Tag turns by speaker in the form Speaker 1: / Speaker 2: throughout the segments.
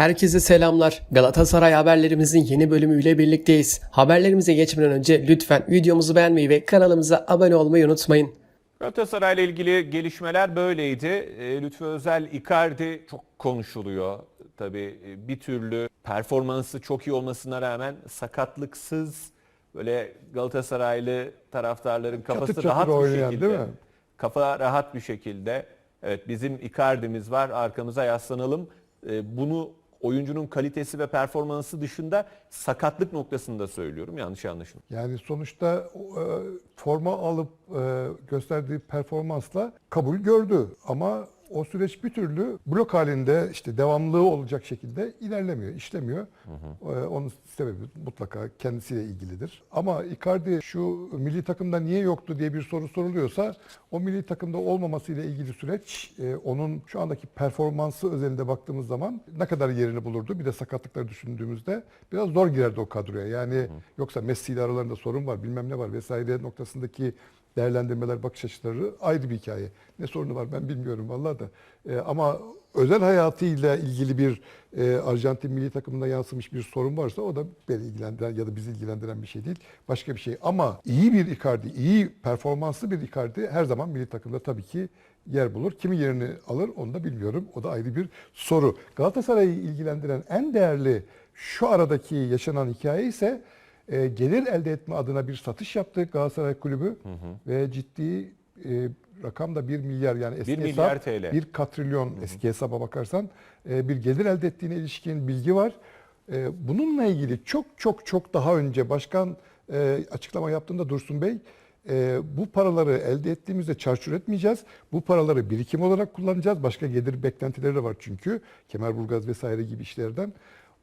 Speaker 1: Herkese selamlar. Galatasaray haberlerimizin yeni bölümüyle birlikteyiz. Haberlerimize geçmeden önce lütfen videomuzu beğenmeyi ve kanalımıza abone olmayı unutmayın.
Speaker 2: Galatasaray ile ilgili gelişmeler böyleydi. E, Lütfü Özel, Icardi çok konuşuluyor. Tabii e, bir türlü performansı çok iyi olmasına rağmen sakatlıksız böyle Galatasaraylı taraftarların kafası
Speaker 3: çatır
Speaker 2: rahat bir
Speaker 3: oynayan,
Speaker 2: şekilde.
Speaker 3: değil mi?
Speaker 2: Kafa rahat bir şekilde. Evet bizim Icardi'miz var arkamıza yaslanalım. E, Bunu oyuncunun kalitesi ve performansı dışında sakatlık noktasında söylüyorum yanlış anlaşılma.
Speaker 3: Yani sonuçta e, forma alıp e, gösterdiği performansla kabul gördü. Ama o süreç bir türlü blok halinde işte devamlılığı olacak şekilde ilerlemiyor, işlemiyor. E, onun sebebi mutlaka kendisiyle ilgilidir. Ama Icardi şu milli takımda niye yoktu diye bir soru soruluyorsa o milli takımda olmamasıyla ilgili süreç e, onun şu andaki performansı özelinde baktığımız zaman ne kadar yerini bulurdu? Bir de sakatlıkları düşündüğümüzde biraz zor girerdi o kadroya. Yani yoksa Messi ile aralarında sorun var, bilmem ne var vesaire noktasındaki değerlendirmeler, bakış açıları ayrı bir hikaye. Ne sorunu var ben bilmiyorum vallahi da. E, ama özel hayatıyla ilgili bir e, Arjantin milli takımında yansımış bir sorun varsa o da beni ilgilendiren ya da bizi ilgilendiren bir şey değil. Başka bir şey. Ama iyi bir Icardi, iyi performanslı bir Icardi her zaman milli takımda tabii ki yer bulur. Kimi yerini alır onu da bilmiyorum. O da ayrı bir soru. Galatasaray'ı ilgilendiren en değerli şu aradaki yaşanan hikaye ise e, gelir elde etme adına bir satış yaptı Galatasaray Kulübü ve ciddi e, rakam da 1 milyar yani eski
Speaker 2: 1 milyar
Speaker 3: hesap
Speaker 2: TL.
Speaker 3: 1 katrilyon eski hesaba bakarsan e, bir gelir elde ettiğine ilişkin bilgi var. E, bununla ilgili çok çok çok daha önce başkan e, açıklama yaptığında Dursun Bey e, bu paraları elde ettiğimizde çarçur etmeyeceğiz. Bu paraları birikim olarak kullanacağız. Başka gelir beklentileri de var çünkü. Kemerburgaz vesaire gibi işlerden.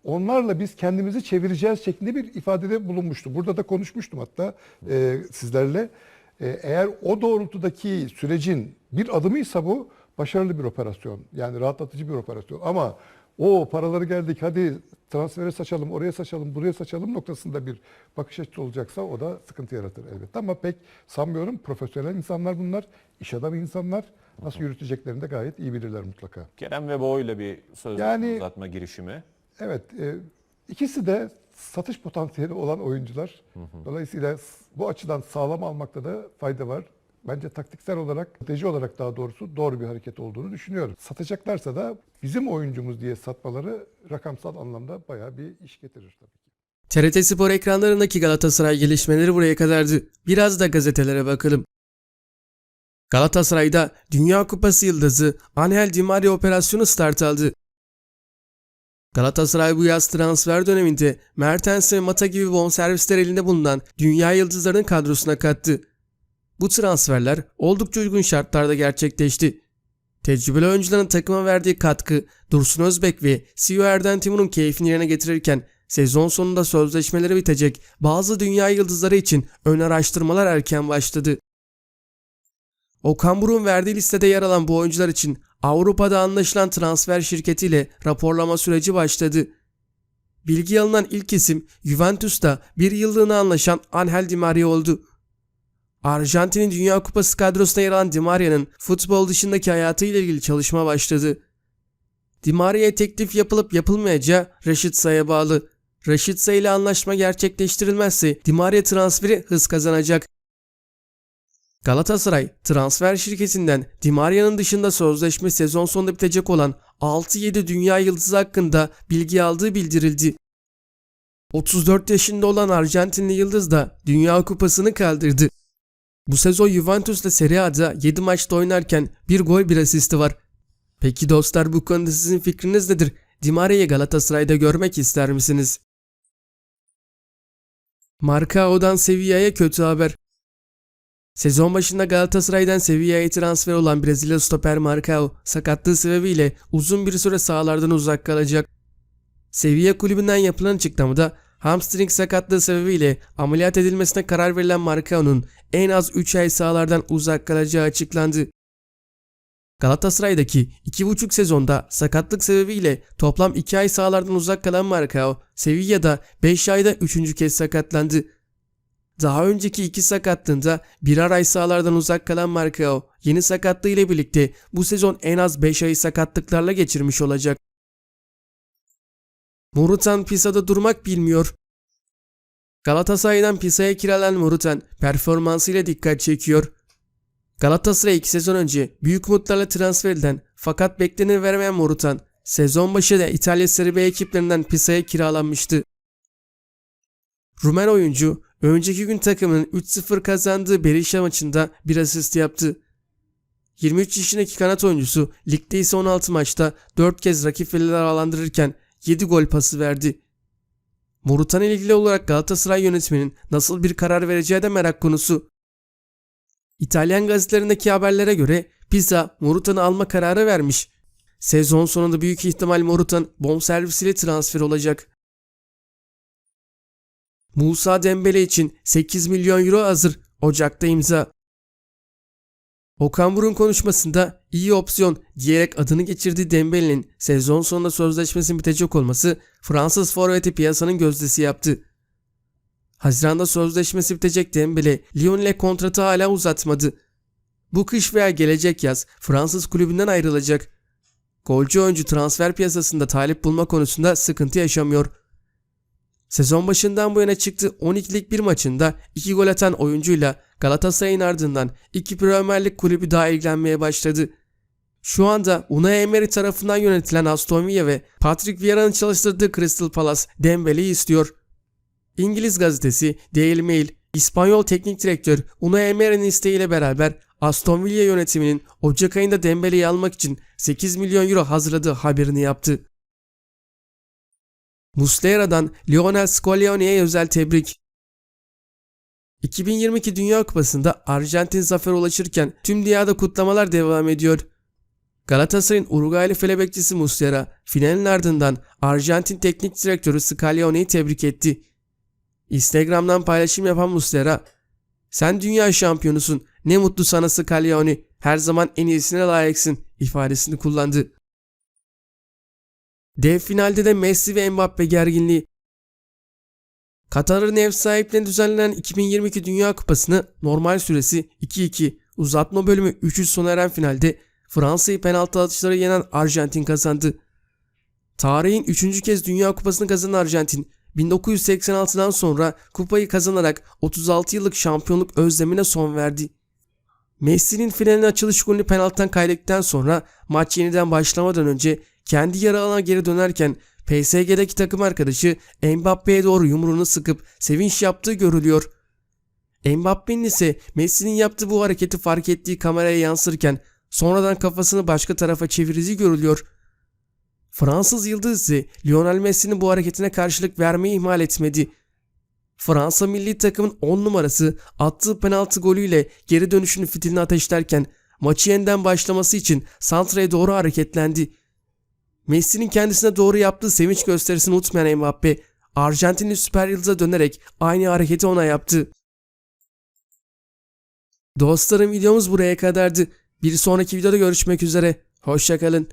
Speaker 3: Onlarla biz kendimizi çevireceğiz şeklinde bir ifadede bulunmuştu. Burada da konuşmuştum hatta e, sizlerle. E, eğer o doğrultudaki sürecin bir adımıysa bu başarılı bir operasyon. Yani rahatlatıcı bir operasyon. Ama o paraları geldik hadi transfere saçalım, oraya saçalım, buraya saçalım noktasında bir bakış açısı olacaksa o da sıkıntı yaratır elbette. Ama pek sanmıyorum. Profesyonel insanlar bunlar, iş adamı insanlar. Nasıl yürüteceklerini de gayet iyi bilirler mutlaka.
Speaker 2: Kerem ve Bo ile bir sözleşme
Speaker 3: Yani-
Speaker 2: uzatma girişimi.
Speaker 3: Evet, e, ikisi de satış potansiyeli olan oyuncular. Dolayısıyla s- bu açıdan sağlam almakta da fayda var. Bence taktiksel olarak, strateji olarak daha doğrusu doğru bir hareket olduğunu düşünüyorum. Satacaklarsa da bizim oyuncumuz diye satmaları rakamsal anlamda bayağı bir iş getirir tabii ki.
Speaker 1: TRT Spor ekranlarındaki Galatasaray gelişmeleri buraya kadardı. Biraz da gazetelere bakalım. Galatasaray'da Dünya Kupası yıldızı Angel Di Maria operasyonu start aldı. Galatasaray bu yaz transfer döneminde Mertens ve Mata gibi bonservisler elinde bulunan dünya yıldızlarının kadrosuna kattı. Bu transferler oldukça uygun şartlarda gerçekleşti. Tecrübeli oyuncuların takıma verdiği katkı Dursun Özbek ve CEO Erden Timur'un keyfini yerine getirirken sezon sonunda sözleşmeleri bitecek bazı dünya yıldızları için ön araştırmalar erken başladı. Okan Buruk'un verdiği listede yer alan bu oyuncular için Avrupa'da anlaşılan transfer şirketiyle raporlama süreci başladı. Bilgi alınan ilk isim Juventus'ta bir yıllığına anlaşan Angel Di Maria oldu. Arjantin'in Dünya Kupası kadrosuna yer alan Di Maria'nın futbol dışındaki hayatıyla ilgili çalışma başladı. Di Maria'ya teklif yapılıp yapılmayacağı Raşit Say'a bağlı. Raşit Say ile anlaşma gerçekleştirilmezse Di Maria transferi hız kazanacak. Galatasaray transfer şirketinden Di Maria'nın dışında sözleşme sezon sonunda bitecek olan 6-7 dünya yıldızı hakkında bilgi aldığı bildirildi. 34 yaşında olan Arjantinli yıldız da Dünya Kupası'nı kaldırdı. Bu sezon Juventus'la Serie A'da 7 maçta oynarken bir gol bir asisti var. Peki dostlar bu konuda sizin fikriniz nedir? Di Maria'yı Galatasaray'da görmek ister misiniz? Marcao'dan Sevilla'ya kötü haber. Sezon başında Galatasaray'dan Sevilla'ya transfer olan Brezilya stoper Marcao sakatlığı sebebiyle uzun bir süre sahalardan uzak kalacak. Sevilla kulübünden yapılan açıklamada hamstring sakatlığı sebebiyle ameliyat edilmesine karar verilen Marcao'nun en az 3 ay sahalardan uzak kalacağı açıklandı. Galatasaray'daki 2,5 sezonda sakatlık sebebiyle toplam 2 ay sahalardan uzak kalan Marcao, Sevilla'da 5 ayda 3. kez sakatlandı. Daha önceki iki sakatlığında birer ay sahalardan uzak kalan Marcao, yeni sakatlığı ile birlikte bu sezon en az 5 ayı sakatlıklarla geçirmiş olacak. Morutan Pisa'da durmak bilmiyor. Galatasaray'dan Pisa'ya kiralanan Morutan performansıyla dikkat çekiyor. Galatasaray 2 sezon önce büyük umutlarla transfer edilen fakat bekleneni veremeyen Morutan sezon başı da İtalya Serie B ekiplerinden Pisa'ya kiralanmıştı. Rumen oyuncu önceki gün takımının 3-0 kazandığı Berisha maçında bir asist yaptı. 23 yaşındaki kanat oyuncusu ligde ise 16 maçta 4 kez rakip fileler ağlandırırken 7 gol pası verdi. Morutan ilgili olarak Galatasaray yönetiminin nasıl bir karar vereceği de merak konusu. İtalyan gazetelerindeki haberlere göre Pisa Morutan'ı alma kararı vermiş. Sezon sonunda büyük ihtimal Morutan bonservisiyle transfer olacak. Musa Dembele için 8 milyon euro hazır. Ocak'ta imza. Okan Burun konuşmasında iyi opsiyon diyerek adını geçirdiği Dembele'nin sezon sonunda sözleşmesinin bitecek olması Fransız forveti piyasanın gözdesi yaptı. Haziranda sözleşmesi bitecek Dembele, Lyon ile kontratı hala uzatmadı. Bu kış veya gelecek yaz Fransız kulübünden ayrılacak. Golcü oyuncu transfer piyasasında talip bulma konusunda sıkıntı yaşamıyor. Sezon başından bu yana çıktı 12'lik bir maçında 2 gol atan oyuncuyla Galatasaray'ın ardından iki Premier Lig kulübü daha ilgilenmeye başladı. Şu anda Unai Emery tarafından yönetilen Aston Villa ve Patrick Vieira'nın çalıştırdığı Crystal Palace Dembele'yi istiyor. İngiliz gazetesi Daily Mail, İspanyol teknik direktör Unai Emery'nin isteğiyle beraber Aston Villa yönetiminin Ocak ayında Dembele'yi almak için 8 milyon euro hazırladığı haberini yaptı. Muslera'dan Lionel Scolione'ye özel tebrik. 2022 Dünya Kupası'nda Arjantin zafer ulaşırken tüm dünyada kutlamalar devam ediyor. Galatasaray'ın Uruguaylı file bekçisi Muslera finalin ardından Arjantin teknik direktörü Scalione'yi tebrik etti. Instagram'dan paylaşım yapan Muslera, "Sen dünya şampiyonusun. Ne mutlu sana Scalione. Her zaman en iyisine layıksın." ifadesini kullandı. Dev finalde de Messi ve Mbappe gerginliği. Katar'ın ev sahipliğine düzenlenen 2022 Dünya Kupası'nı normal süresi 2-2, uzatma bölümü 3-3 sona eren finalde Fransa'yı penaltı atışları yenen Arjantin kazandı. Tarihin 3. kez Dünya Kupası'nı kazanan Arjantin, 1986'dan sonra kupayı kazanarak 36 yıllık şampiyonluk özlemine son verdi. Messi'nin finalin açılış golünü penaltıdan kaydettikten sonra maç yeniden başlamadan önce kendi yarı alana geri dönerken PSG'deki takım arkadaşı Mbappe'ye doğru yumruğunu sıkıp sevinç yaptığı görülüyor. Mbappe'nin ise Messi'nin yaptığı bu hareketi fark ettiği kameraya yansırken sonradan kafasını başka tarafa çevirdiği görülüyor. Fransız yıldız ise Lionel Messi'nin bu hareketine karşılık vermeyi ihmal etmedi. Fransa milli takımın 10 numarası attığı penaltı golüyle geri dönüşünü fitilini ateşlerken maçı yeniden başlaması için Santra'ya doğru hareketlendi. Messi'nin kendisine doğru yaptığı sevinç gösterisini unutmayan Mbappe, Arjantinli süper yıldıza dönerek aynı hareketi ona yaptı. Dostlarım videomuz buraya kadardı. Bir sonraki videoda görüşmek üzere. Hoşçakalın.